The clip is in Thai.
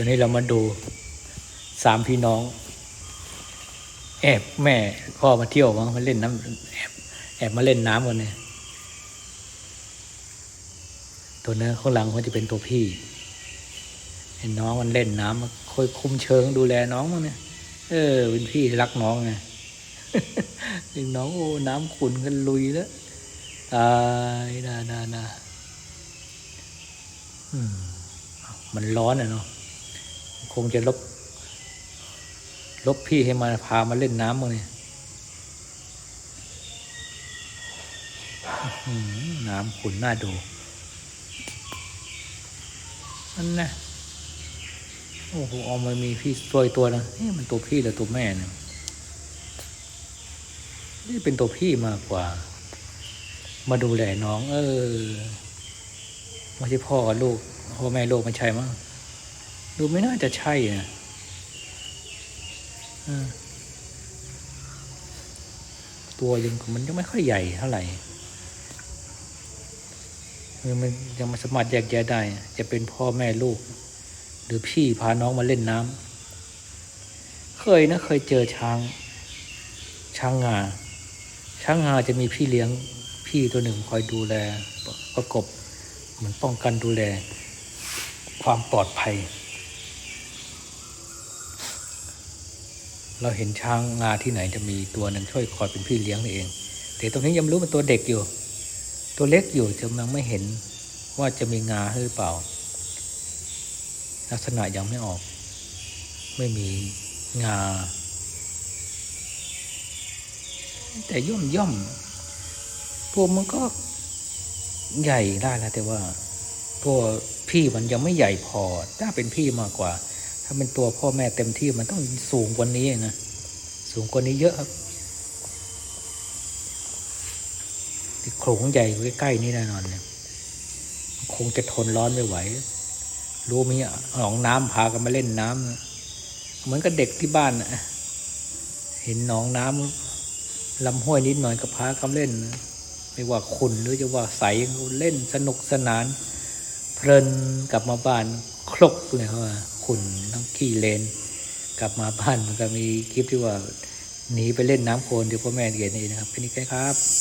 ตัวนี้เรามาดูสามพี่น้อง แอบแม่พ่อมาเที่ยวมั้งมาเล่นน้ำแอบแอบมาเล่นน้ำกันเนี่ยตัวเนั้นข้างหลังมันจะเป็นตัวพี่เห็นน้องมันเล่นน้ำมันคอยคุมเชิงดูแลน้องมันเนี่ยเออเป็นพี่รักน้องไงเห็นน้องโอ้น้ำขุนกันลุยแล้วตายนานานาอืมมันร้อนอะเนาะ คงจะลบ ลบพี่ให้มาพามาเล่นน้ำมั้งเนี่ยน้ำขุนน่าดูนั่นนะโอ้โหเอามามีพี่ตัวอีกตัวนะเอ๊ะมันตัวพี่หรือตัวแม่เนี่ยนี่เป็นตัวพี่มากกว่า มาดูแลน้อง เออไม่ใช่พ่อกับลูกพ่อแม่ลูกมันใช่มั้ง ดูไม่น่าจะใช่นะตัวยังมันยังไม่ค่อยใหญ่เท่าไหร่มันยังมาสามารแยกแยะได้ จะเป็นพ่อแม่ลูก หรือพี่พาน้องมาเล่นน้ำเคยนะ เคยเจอช้าง ช้างงา ช้างงาจะมีพี่เลี้ยงพี่ตัวหนึ่งคอยดูแลประกบ เหมือนป้องกันดูแล ความปลอดภัย เราเห็นช้างงาที่ไหนจะมีตัวหนึ่งช่วยคอยเป็นพี่เลี้ยงนี่เอง แต่ตรงนี้ยังรู้มันตัวเด็กอยู่ ตัวเล็กอยู่จะยังไม่เห็นว่าจะมีงาหรือเปล่า ลักษณะยังไม่ออก ไม่มีงา แต่ย่อมย่อมตัวมันก็ใหญ่ได้แล้วแต่ว่า ตัวพี่มันยังไม่ใหญ่พอถ้าเป็นพี่มากกว่า ถ้าเป็นตัวพ่อแม่เต็มที่มันต้องสูงกว่านี้นะสูงกว่านี้เยอะครับที่โขลงใหญ่ใกล้ๆนี่แน่นอนเนี่ยคงจะทนร้อนไม่ไหว รู้มีหนองน้ำพากันมาเล่นน้ำนะเหมือนกับเด็กที่บ้านนะเห็นหนองน้ำลำห้วยนิดหน่อยก็พากันเล่นนะไม่ว่าขุนหรือจะว่าใสเล่นสนุกสนาน เพลินกลับมาบ้านคลกเลยว่าขุน ขี้เลน กลับมาบ้านมันก็มีคลิปที่ว่าหนีไปเล่นน้ำโคลนที่พ่อแม่เห็นนี่นะครับเป็นยังไงครับ